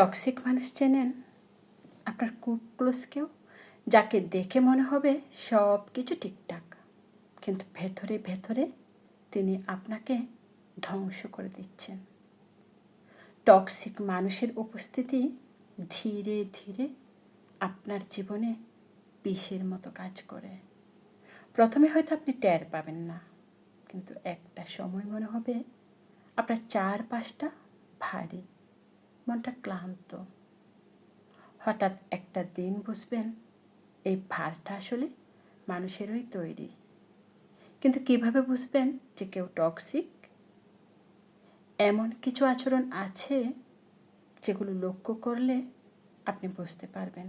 Toxic মানুষ চেনেন? আপনার খুব ক্লোজ কেউ? যাকে দেখে মনে হবে সব কিছু ঠিকঠাক। কিন্তু ভেতরে ভেতরে তিনি আপনাকে ধ্বংস করে দিচ্ছেন। টক্সিক মানুষের উপস্থিতি ধীরে ধীরে আপনার জীবনে বিষের মতো কাজ করে। প্রথমে হয়তো আপনি টের পাবেন না, কিন্তু একটা সময় মনে হবে আপনার চারপাশটা ভারী। মনটা ক্লান্ত। হঠাৎ একটা দিন বুঝবেন, এই ভারটা আসলে মানুষেরই তৈরি। কিন্তু কীভাবে বুঝবেন যে কেউ টক্সিক এমন কিছু আচরণ আছে যেগুলো লক্ষ্য করলে আপনি বুঝতে পারবেন।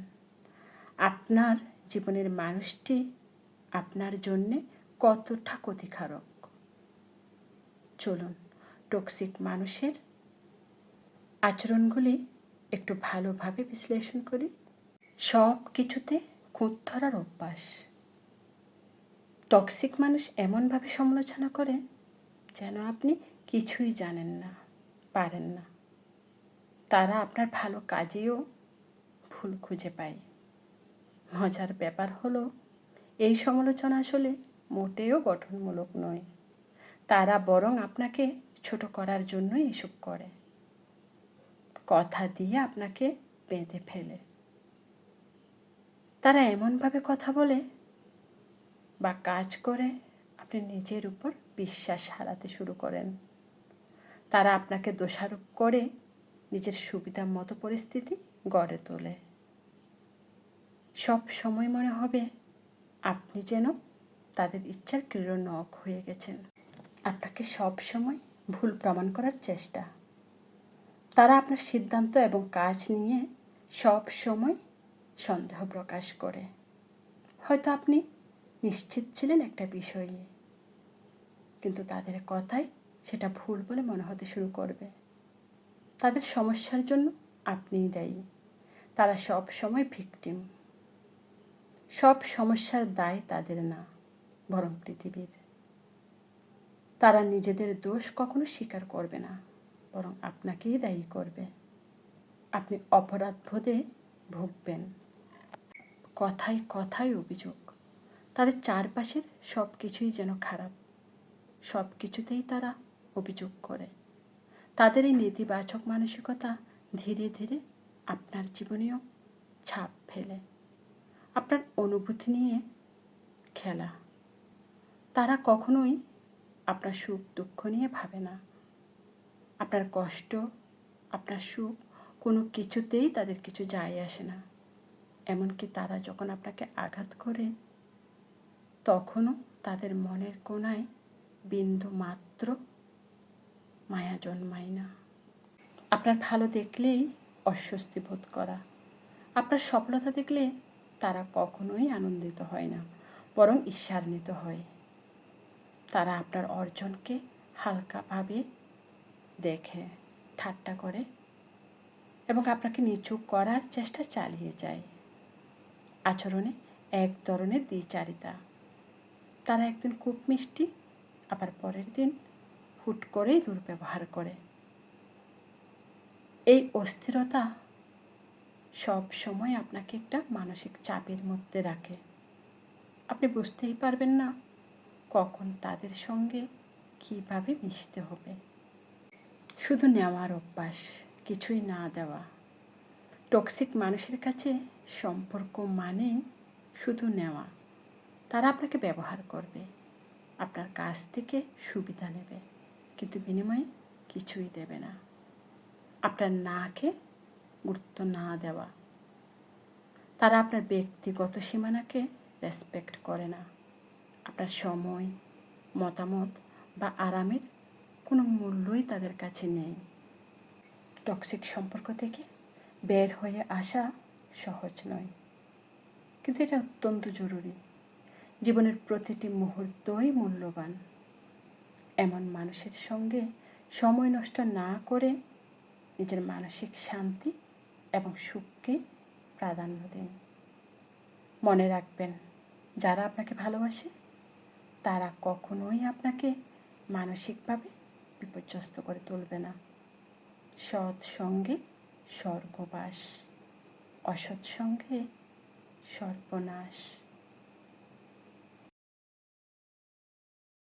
আপনার জীবনের মানুষটি আপনার জন্যে কতটা ক্ষতিকারক? চলুন টক্সিক মানুষের আচরণগুলি একটু ভালোভাবে বিশ্লেষণ করি। সব কিছুতে খুঁত ধরার অভ্যাস। টক্সিক মানুষ এমনভাবে সমালোচনা করে যেন আপনি কিছুই জানেন না, পারেন না। তারা আপনার ভালো কাজেও ভুল খুঁজে পায়। মজার ব্যাপার হলো, এই সমালোচনা আসলে মোটেও গঠনমূলক নয়। তারা বরং আপনাকে ছোট করার জন্যই এসব করে। কথা দিয়ে আপনাকে বেঁধে ফেলে। তারা এমনভাবে কথা বলে বা কাজ করে আপনি নিজের উপর বিশ্বাস হারাতে শুরু করেন। তারা আপনাকে দোষারোপ করে নিজের সুবিধা মতো পরিস্থিতি গড়ে তোলে। সব সময় মনে হবে আপনি যেন তাদের ইচ্ছার ক্রীড়নক হয়ে গেছেন। আপনাকে সব সময় ভুল প্রমাণ করার চেষ্টা তারা আপনার সিদ্ধান্ত এবং কাজ নিয়ে সব সময় সন্দেহ প্রকাশ করে। হয়তো আপনি নিশ্চিত ছিলেন একটা বিষয়ে কিন্তু তাদের কথায় সেটা ভুল বলে মনে হতে শুরু করবে। তাদের সমস্যার জন্য আপনিই দায়ী। তারা সব সময় ভিকটিম। সব সমস্যার দায় তাদের না, বরং পৃথিবীর। তারা নিজেদের দোষ কখনো স্বীকার করবে না। বরং আপনাকেই দায়ী করবে। আপনি অপরাধ বোধে ভুগবেন। কথায় কথায় অভিযোগ। তাদের চারপাশের সব কিছুই যেন খারাপ। সব কিছুতেই তারা অভিযোগ করে। তাদের এই নেতিবাচক মানসিকতা ধীরে ধীরে আপনার জীবনেও ছাপ ফেলে। আপনার অনুভূতি নিয়ে খেলা। তারা কখনোই আপনার সুখ দুঃখ নিয়ে ভাবে না। আপনার কষ্ট, আপনার সুখ কোনো কিছুতেই তাদের কিছু যায় আসে না। এমনকি তারা যখন আপনাকে আঘাত করে, তখনও তাদের মনের কোনায় বিন্দু মাত্র মায়া জন্মায় না। আপনার ভালো দেখলেই অস্বস্তি বোধ করা। আপনার সফলতা দেখলে তারা কখনোই আনন্দিত হয় না, বরং ঈর্ষান্বিত হয়। তারা আপনার অর্জনকে হালকাভাবে দেখে, ঠাট্টা করে এবং আপনাকে নিচু করার চেষ্টা চালিয়ে যায়। আচরণে এক ধরনের দ্বিচারিতা। তারা একদিন খুব মিষ্টি, আবার পরের দিন হুট করেই দুর্ব্যবহার করে। এই অস্থিরতা সব সময় আপনাকে একটা মানসিক চাপের মধ্যে রাখে। আপনি বুঝতেই পারবেন না কখন তাদের সঙ্গে কীভাবে মিশতে হবে। শুধু নেওয়ার অভ্যাস, কিছুই না দেওয়া। টক্সিক মানুষের কাছে সম্পর্ক মানে শুধু নেওয়া। তারা আপনাকে ব্যবহার করবে, আপনার কাছ থেকে সুবিধা নেবে, কিন্তু বিনিময়ে কিছুই দেবে না। আপনার নাকে গুরুত্ব না দেওয়া। তারা আপনার ব্যক্তিগত সীমানাকে রেসপেক্ট করে না। আপনার সময়, মতামত বা আরামের কোনো মূল্যই তাদের কাছে নেই। টক্সিক সম্পর্ক থেকে বের হয়ে আসা সহজ নয়। কিন্তু এটা অত্যন্ত জরুরি। জীবনের প্রতিটি মুহূর্তই মূল্যবান। এমন মানুষের সঙ্গে সময় নষ্ট না করে নিজের মানসিক শান্তি এবং সুখকে প্রাধান্য দিন। মনে রাখবেন, যারা আপনাকে ভালোবাসে, তারা কখনোই আপনাকে মানসিকভাবে বিপর্যস্ত করে তুলবে না। সৎ সঙ্গে স্বর্গবাস অসৎ সঙ্গে সর্বনাশ।